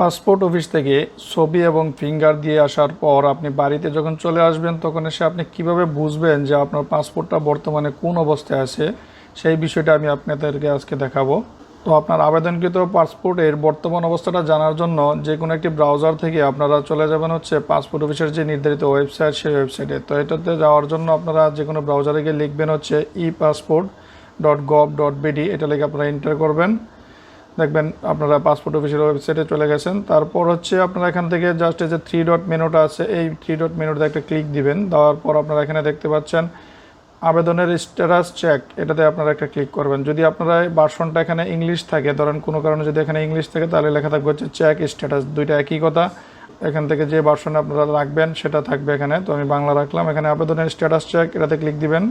Passport office থেকে ছবি এবং ফিঙ্গার দিয়ে আসার পর আপনি বাড়িতে যখন চলে আসবেন, তখন এসে আপনি কীভাবে বুঝবেন যে আপনার পাসপোর্টটা বর্তমানে কোন অবস্থায় আছে? সেই বিষয়টা আমি আপনাদেরকে আজকে দেখাবো। তো আপনার আবেদনকৃত পাসপোর্টের বর্তমান অবস্থাটা জানার জন্য যে কোনো একটি ব্রাউজার থেকে আপনারা চলে যাবেন হচ্ছে পাসপোর্ট অফিসের যে নির্ধারিত ওয়েবসাইট, সেই ওয়েবসাইটে। তো এটাতে যাওয়ার জন্য আপনারা যে কোনো ব্রাউজারে গিয়ে লিখবেন হচ্ছে e passport dot gov dot BD এটা লিখে আপনারা এন্টার করবেন। দেখবেন আপনারা পাসপোর্ট অফিসের ওয়েবসাইটে চলে গেছেন। তারপর হচ্ছে আপনারা এখান থেকে জাস্ট এই যে থ্রি ডট মেনুটা আছে, এই থ্রি ডট মেনুতে একটা ক্লিক দিবেন। দেওয়ার পর আপনারা এখানে দেখতে পাচ্ছেন আবেদনের স্ট্যাটাস চেক এটাতে আপনারা একটা ক্লিক করবেন। যদি আপনারা বাসনটা এখানে ইংলিশ থাকে, ধরেন কোনো কারণে যদি এখানে ইংলিশ থাকে, তাহলে লেখা থাকবে হচ্ছে চেক স্ট্যাটাস দুইটা একই কথা। এখান থেকে যে বাসনে আপনারা রাখবেন, সেটা থাকবে এখানে। তো আমি বাংলা রাখলাম। এখানে আবেদনের স্ট্যাটাস চেক এটাতে ক্লিক দিবেন।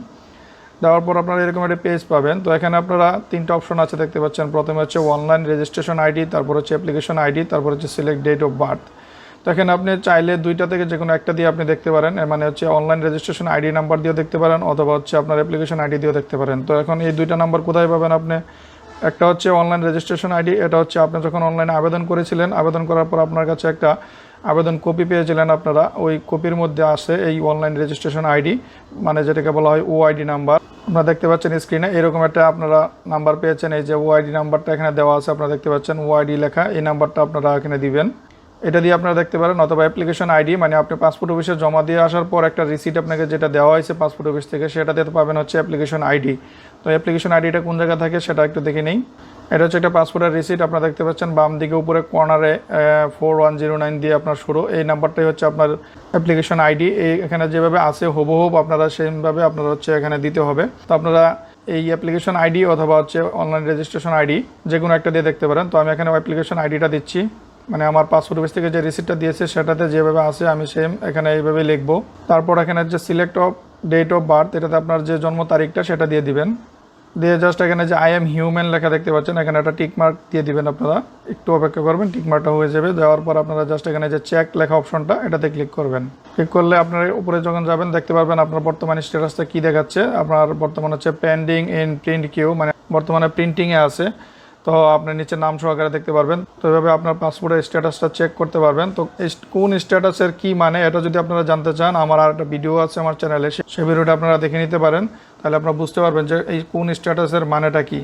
দেওয়ার পর আপনারা এরকম একটা পেজ পাবেন। তো এখানে আপনারা তিনটা অপশন আছে দেখতে পাচ্ছেন। প্রথমে হচ্ছে অনলাইন রেজিস্ট্রেশন আইডি তারপর হচ্ছে অ্যাপ্লিকেশন আইডি তারপর হচ্ছে সিলেক্ট ডেট অফ বার্থ তো এখানে আপনি চাইলে দুইটা থেকে যে কোনো একটা দিয়ে আপনি দেখতে পারেন। মানে হচ্ছে অনলাইন রেজিস্ট্রেশন আইডি নাম্বার দিয়েও দেখতে পারেন, অথবা হচ্ছে আপনার অ্যাপ্লিকেশন আইডি দিয়েও দেখতে পারেন। তো এখন এই দুইটা নাম্বার কোথায় পাবেন আপনি? একটা হচ্ছে অনলাইন রেজিস্ট্রেশন আইডি এটা হচ্ছে আপনি যখন অনলাইনে আবেদন করেছিলেন, আবেদন করার পর আপনার কাছে একটা আবেদন কপি পেয়েছিলেন আপনারা। ওই কপির মধ্যে আসে এই অনলাইন রেজিস্ট্রেশন আইডি মানে যেটাকে বলা হয় ওআইডি নাম্বার আপনারা দেখতে পাচ্ছেন স্ক্রিনে এরকম একটা আপনারা নাম্বার পেয়েছেন, এই যে ওআইডি নাম্বারটা এখানে দেওয়া আছে, আপনারা দেখতে পাচ্ছেন ওআইডি লেখা, এই নাম্বারটা আপনারা এখানে দিবেন। এটা দিয়ে আপনারা দেখতে পারেন, অথবা অ্যাপ্লিকেশন আইডি মানে আপনি পাসপোর্ট অফিসে জমা দিয়ে আসার পর একটা রিসিট আপনাকে যেটা দেওয়া হয়েছে পাসপোর্ট অফিস থেকে, সেটা দিয়ে পাবেন হচ্ছে অ্যাপ্লিকেশন আইডি তো অ্যাপ্লিকেশন আইডিটা কোন জায়গায় থাকে সেটা একটু দেখে নেই। এটা হচ্ছে একটা পাসপোর্টের রিসিট আপনারা দেখতে পাচ্ছেন, বাম দিকে উপরে কর্নারে ফোর ওয়ান জিরো নাইন দিয়ে আপনার শুরু। এই নাম্বারটাই হচ্ছে আপনার অ্যাপ্লিকেশন আইডি এই এখানে যেভাবে আছে হুবহুব আপনারা সেইভাবে আপনারা হচ্ছে এখানে দিতে হবে। তো আপনারা এই অ্যাপ্লিকেশন আইডি অথবা হচ্ছে অনলাইন রেজিস্ট্রেশন আইডি যে কোনো একটা দিয়ে দেখতে পারেন। তো আমি এখানে অ্যাপ্লিকেশন আইডিটা দিচ্ছি। মানে আমার পাসপোর্ট অফিস থেকে যে রিসিপ্টটা দিয়েছে সেটাতে যেভাবে আছে, আমি সেম এখানে এইভাবে লিখব। তারপর এখানে যে select of date of birth এটাতে আপনার যে জন্ম তারিখটা সেটা দিয়ে দিবেন। দিয়ে জাস্ট এখানে যে আই এম হিউম্যান লেখা দেখতে পাচ্ছেন, এখানে একটা টিক মার্ক দিয়ে দিবেন আপনারা। একটু অপেক্ষা করবেন টিক মার্কটা হয়ে যাবে, দেওয়ার পর আপনারা জাস্ট এখানে যে চেক লেখা অপশনটা এটাতে ক্লিক করবেন। ক্লিক করলে আপনার উপরে যখন যাবেন, দেখতে পারবেন আপনার বর্তমানে স্ট্যাটাসটা কী দেখাচ্ছে। আপনার বর্তমান হচ্ছে পেন্ডিং ইন প্রিন্ট কিউ মানে বর্তমানে প্রিন্টিংয়ে আছে। তো আপনি নিচে নাম সহকারে দেখতে পারবেন। তো এভাবে আপনার পাসপোর্টের স্ট্যাটাসটা চেক করতে পারবেন। তো কোন স্ট্যাটাসের কি মানে এটা যদি আপনারা জানতে চান, আমার আর একটা ভিডিও আছে আমার চ্যানেলে সে ভিডিওটা আপনারা দেখে নিতে পারেন। তাহলে আপনারা বুঝতে পারবেন যে এই কোন স্ট্যাটাসের মানেটা কি।